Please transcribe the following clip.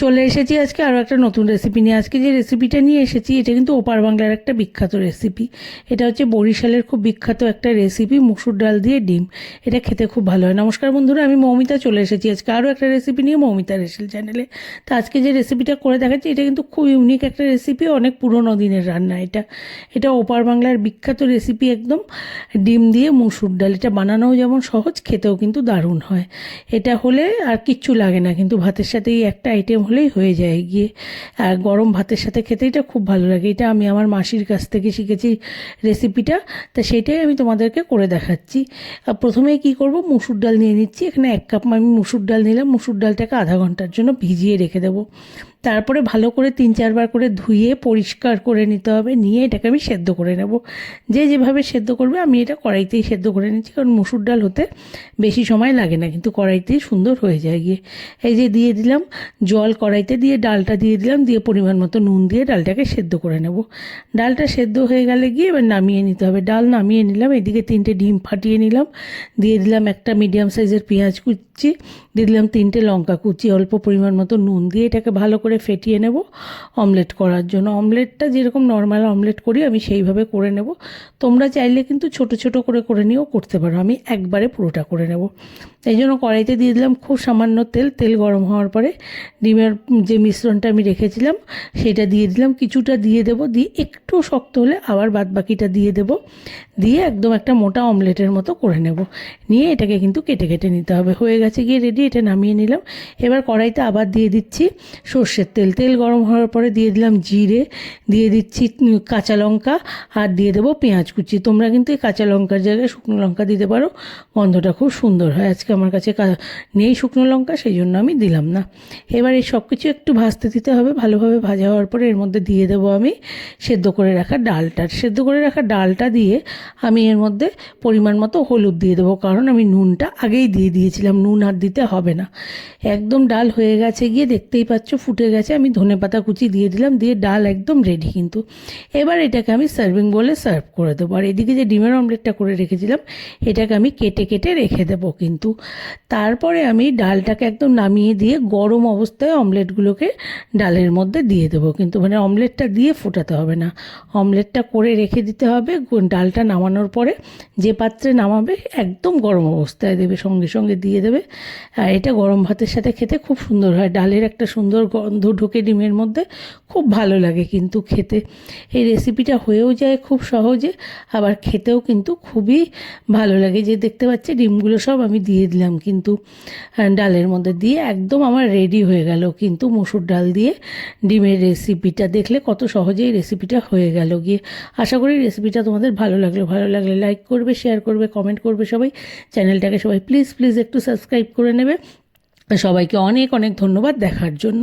চলে এসেছি আজকে আরও একটা নতুন রেসিপি নিয়ে। আজকে যে রেসিপিটা নিয়ে এসেছি, এটা কিন্তু ওপার বাংলার একটা বিখ্যাত রেসিপি এটা হচ্ছে বরিশালের খুব বিখ্যাত একটা রেসিপি মুসুর ডাল দিয়ে ডিম। এটা খেতে খুব ভালো হয়। নমস্কার বন্ধুরা, আমি মৌমিতা চলে এসেছি আজকে আরও একটা রেসিপি নিয়ে মৌমিতা রেসিল চ্যানেলে তো আজকে যে রেসিপিটা করে দেখাচ্ছি, এটা কিন্তু খুব ইউনিক একটা রেসিপি অনেক পুরনো দিনের রান্না এটা। এটা ওপার বাংলার বিখ্যাত রেসিপি একদম। ডিম দিয়ে মুসুর ডাল, এটা বানানোও যেমন সহজ, খেতেও কিন্তু দারুণ হয়। এটা হলে আর কিচ্ছু লাগে না, কিন্তু ভাতের সাথে এই একটা আইটেম হলেই হয়ে যায় গিয়ে। আর গরম ভাতের সাথে খেতে এটা খুব ভালো লাগে। এটা আমি আমার মাসির কাছ থেকে শিখেছি রেসিপিটা তা সেটাই আমি তোমাদেরকে করে দেখাচ্ছি। প্রথমে কি করব? মুসুর ডাল নিয়ে নিচ্ছি। এখানে এক কাপ আমি মুসুর ডাল নিলাম। মুসুর ডালটাকে আধা ঘণ্টার জন্য ভিজিয়ে রেখে দেবো। তারপরে ভালো করে তিন চারবার করে ধুয়ে পরিষ্কার করে নিতে হবে। নিয়ে এটাকে আমি সেদ্ধ করে নেব। যে যেভাবে সেদ্ধ করবে, আমি এটা কড়াইতেই সেদ্ধ করে নিচ্ছি। কারণ মুসুর ডাল হতে বেশি সময় লাগে না, কিন্তু কড়াইতেই সুন্দর হয়ে যায় গিয়ে। এই যে দিয়ে দিলাম জল কড়াইতে দিয়ে, ডালটা দিয়ে দিলাম, দিয়ে পরিমাণ মতো নুন দিয়ে ডালটাকে সেদ্ধ করে নেব। ডালটা সেদ্ধ হয়ে গেলে গিয়ে এবার নামিয়ে নিতে হবে। ডাল নামিয়ে নিলাম, এদিকে তিনটে ডিম ফাটিয়ে নিলাম। দিয়ে দিলাম একটা মিডিয়াম সাইজের পেঁয়াজ কুচি, দিয়ে দিলাম তিনটে লঙ্কা কুচি, অল্প পরিমাণ মতো নুন দিয়ে এটাকে ভালো করে ফেটিয়ে নেব অমলেট করার জন্য। অমলেটটা যেরকম নর্মাল অমলেট করি, আমি সেইভাবে করে নেব। তোমরা চাইলে কিন্তু ছোট ছোট করে করে নিয়েও করতে পারো। আমি একবারে পুরোটা করে নেব। এই জন্য কড়াইতে দিয়ে দিলাম খুব সামান্য তেল। তেল গরম হওয়ার পরে ডিমের যে মিশ্রণটা আমি রেখেছিলাম, সেটা দিয়ে দিলাম। কিছুটা দিয়ে দেবো। দিয়ে একটু শক্ত হলে আবার বাদ বাকিটা দিয়ে দেবো। দিয়ে একদম একটা মোটা অমলেটের মতো করে নেব। নিয়ে এটাকে কিন্তু কেটে কেটে নিতে হবে। হয়ে গেছে, গিয়ে রেডি এটা নামিয়ে নিলাম। এবার কড়াইতে আবার দিয়ে দিচ্ছি সর্ষের তেল তেল গরম হওয়ার পরে দিয়ে দিলাম জিরে, দিয়ে দিচ্ছি কাঁচা লঙ্কা আর দিয়ে দেবো পেঁয়াজ কুচি। তোমরা কিন্তু এই কাঁচা লঙ্কার জায়গায় শুকনো লঙ্কা দিতে পারো। গন্ধটা খুব সুন্দর হয়। আজকে আমার কাছে নেই শুকনো লঙ্কা, সেই জন্য আমি দিলাম না। এবার এই সব কিছু একটু ভাজতে দিতে হবে। ভালোভাবে ভাজা হওয়ার পরে এর মধ্যে দিয়ে দেবো আমি সেদ্ধ করে রাখা ডালটা। সেদ্ধ করে রাখা ডালটা দিয়ে আমি এর মধ্যে পরিমাণ মতো হলুদ দিয়ে দেবো, কারণ আমি নুনটা আগেই দিয়ে দিয়েছিলাম। নুন আর দিতে হবে না। একদম ডাল হয়ে গেছে, গিয়ে দেখতেই পাচ্ছ ফুটে গেছে, আমি ধনে পাতা কুচি দিয়ে দিলাম, দিয়ে ডাল একদম রেডি কিন্তু। এবার এটাকে আমি সার্ভিং বলে সার্ভ করে দেবো। আর এদিকে যে ডিমের অমলেটটা করে রেখেছিলাম, এটাকে আমি কেটে কেটে রেখে দেবো কিন্তু। তারপরে আমি ডালটাকে একদম নামিয়ে দিয়ে গরম অবস্থায় অমলেটগুলোকে ডালের মধ্যে দিয়ে দেবো কিন্তু। মানে অমলেটটা দিয়ে ফোটাতে হবে না। অমলেটটা করে রেখে দিতে হবে ডালটা নামানোর পরে যে পাত্রে নামাবে, একদম গরম অবস্থায় দেবে, সঙ্গে সঙ্গে দিয়ে দেবে। আর এটা গরম ভাতের সাথে খেতে খুব সুন্দর হয়। ডালের একটা সুন্দর গন্ধ ঢোকে ডিমের মধ্যে, খুব ভালো লাগে কিন্তু খেতে। এই রেসিপিটা হয়েও যায় খুব সহজে, আবার খেতেও কিন্তু খুবই ভালো লাগে। যে দেখতে পাচ্ছি, ডিমগুলো সব আমি দিয়ে দিলাম কিন্তু ডালের মধ্যে দিয়ে একদম আমার রেডি হয়ে গেল কিন্তু মুসুর ডাল দিয়ে ডিমের রেসিপিটা দেখলে কত সহজেই রেসিপিটা হয়ে গেল গিয়ে। আশা করি রেসিপিটা তোমাদের ভালো লাগল। ভালো লাগলে লাইক করবে শেয়ার করবে কমেন্ট করবে সবাই। চ্যানেলটাকে সবাই প্লিজ প্লিজ একটু সাবস্ক্রাইব করে নেবে। সবাইকে অনেক অনেক ধন্যবাদ দেখার জন্য।